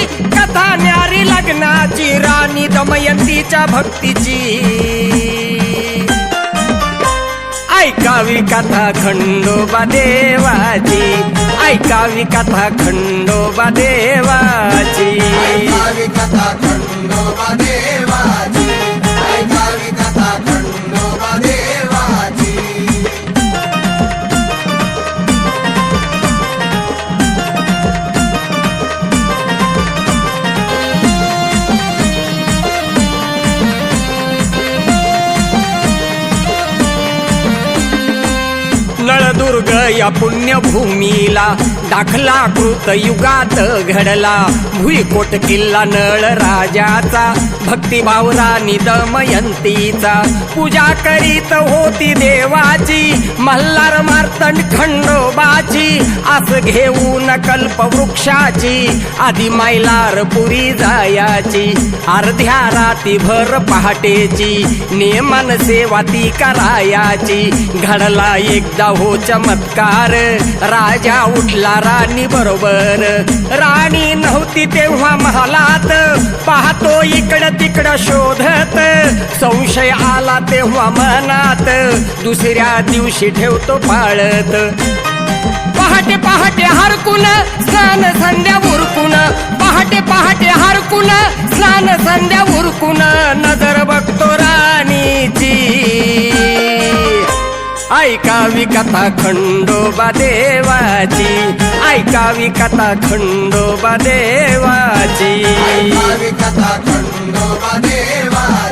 मल्हारीची कथा न्यारी लग्नाची राणी दमयंतीच्या भक्तीची. ऐकावी कथा खंडोबा देवाची ऐकावी कथा खंडोबा देवाची. ऐकावी कथा खंडोबा देवाची. दुर्ग या पुण्यभूमीला. दाखला कृत युगात घडला. भुईकोट किल्ला नळ राजाचा. भक्तिभाव राणी दमयंतीचा. पूजा करीत होती देवाची. मल्हार मार्तंड खंडोबाची. आस घेऊन कल्पवृक्षाची आधी मैलार पुरी जायाची. अर्ध्या राती भर पहाटेची. नेमान सेवा ती करायाची. घडला एकदा हो चमत्कार. राजा उठला राणी बरोबर. राणी नव्हती तेव्हा महालात. पाहतो इकडं तिकडं शोधत. संशय आला तेव्हा मनात. दुसऱ्या दिवशी ठेवतो पाळत. पहाटे पहाटे हरकुन स्नान संध्या उरकुन. पहाटे पहाटे हरकुन स्नान संध्या उरकुन. नजर ऐकावी कथा खंडोबा देवाची. ऐकावी कथा खंडोबा देवाची. ऐकावी कथा खंडोबा देवाची.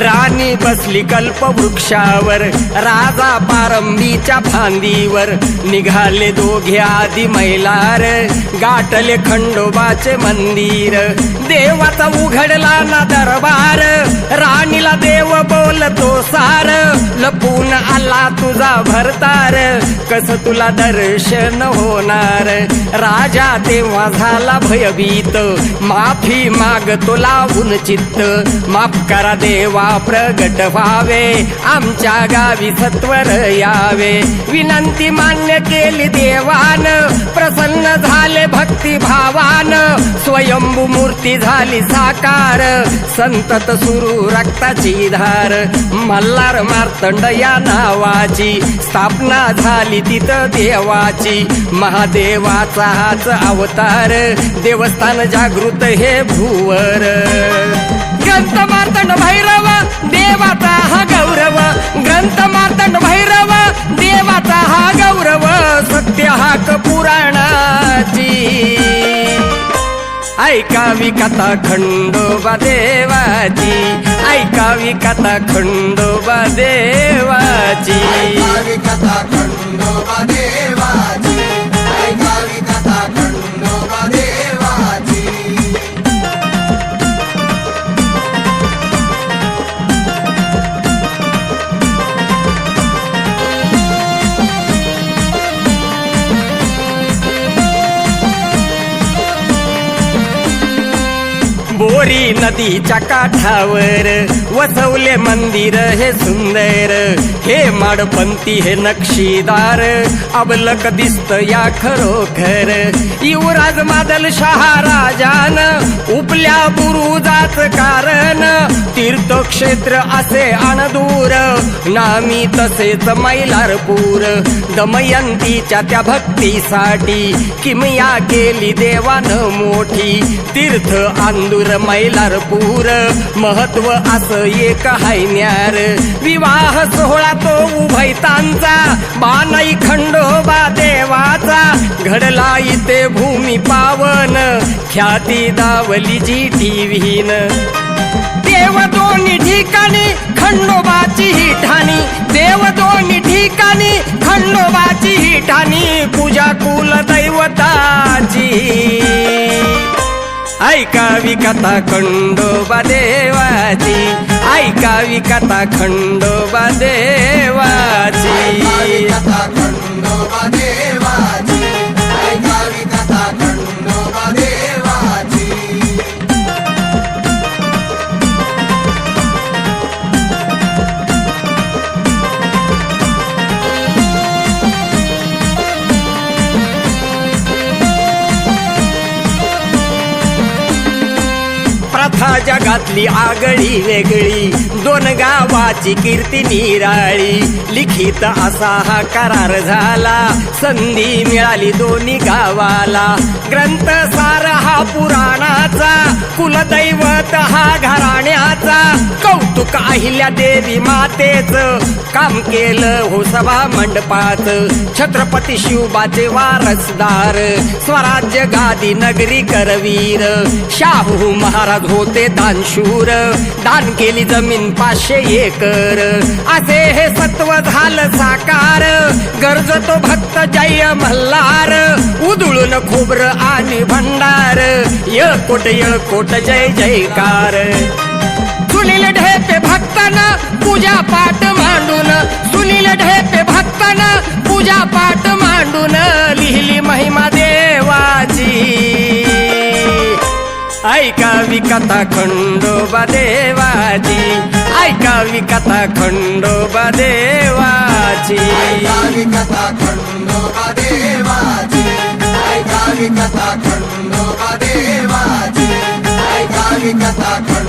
राणी बसली कल्पवृक्षावर राजा पारंबीच्या फांदीवर. निघाले दोघे आधी मैलार गाठले खंडोबाचे मंदिर. देवाचा उघडला ना दरबार राणीला देव बोलतो सार. लपून आला तुझा भरतार कस तुला दर्शन होणार? राजा तेव्हा झाला भयभीत माफी मागतो लावून चित्त. माफ करा देवा प्रगट व्हावे आमच्या गावी सत्वर यावे. विनंती मान्य केली देवान. प्रसन्न झाले भक्ती भावान स्वयंभू मूर्ती झाली साकार. संतत सुरू रक्ताची धार. मल्हार मार्तंड या नावाची. स्थापना झाली तिथं देवाची. महादेवाचा हाच अवतार. देवस्थान जागृत हे भूवर. गंत मार्तंड भैरव देवाचा हा गौरव ग्रंथ मार्तंड भैरव देवाचा हा गौरव सत्य हाक पुराणाची ऐकावी कथा खंडोबा देवाची ऐकावी कथा खंडोबा देवा गोरी नदीच्या काठावर वसवले मंदिर हे सुंदर. हे माडपंती हे नक्षीदार अबलक दिसत या खरोखर. युवराज मादल शहा राजान उपल्या बुरुजाच कारण. तीर्थक्षेत्र असे अणदूर नामी तसेच मैलारपूर. दमयंतीच्या त्या भक्तीसाठी किमया केली देवान मोठी. तीर्थ आंदूर मैलारपूर महत्त्व असं एक हायन्यार विवाह सोहळा तो उभयतांचा बानाई खंडोबा देवाचा. घडला इथे भूमी पावन ख्याती दावली जी टीव्हीन. देव दोन्ही ठिकाणी खंडोबाची ही ठाणी देव दोन्ही ठिकाणी खंडोबाची ही ठाणी पूजा कुल दैव ऐकावी कथा खंडोबा देवाची. ऐकावी कथा खंडोबा देवाची. allá जगातली आगळी वेगळी. दोन गावाची कीर्ती निराळी. लिखित असा हा करार झाला. संधी मिळाली दोन्ही गावाला. ग्रंथसार हा पुराणाचा. कुलदैवत हा घराण्याचा. कौतुक अहिल्या देवी मातेच. काम केलं हो सभा मंडपात. छत्रपती शिवबाचे वारसदार. स्वराज्य गादी नगरी करवीर. शाहू महाराज होते शूर. दान केली जमीन पाचशे एकर. असे हे सत्व झालं साकार. गरजतो भक्त जय मल्हार. उधळून खोबर आणि भंडार. यळकोट यळकोट जय जयकार. सुनील ढेपे भक्तांना पूजा पाठ मांडून. सुनील ढेपे भक्तांना पूजा पाठ मांडून. लिहिली महिमा देवाची. ऐकावी कथा खंडोबा देवाची ऐकावी कथा खंडोबा देवाची ऐकावी कथा खंडोबा देवाची ऐकावी कथा खंडोबा देवाची ऐकावी कथा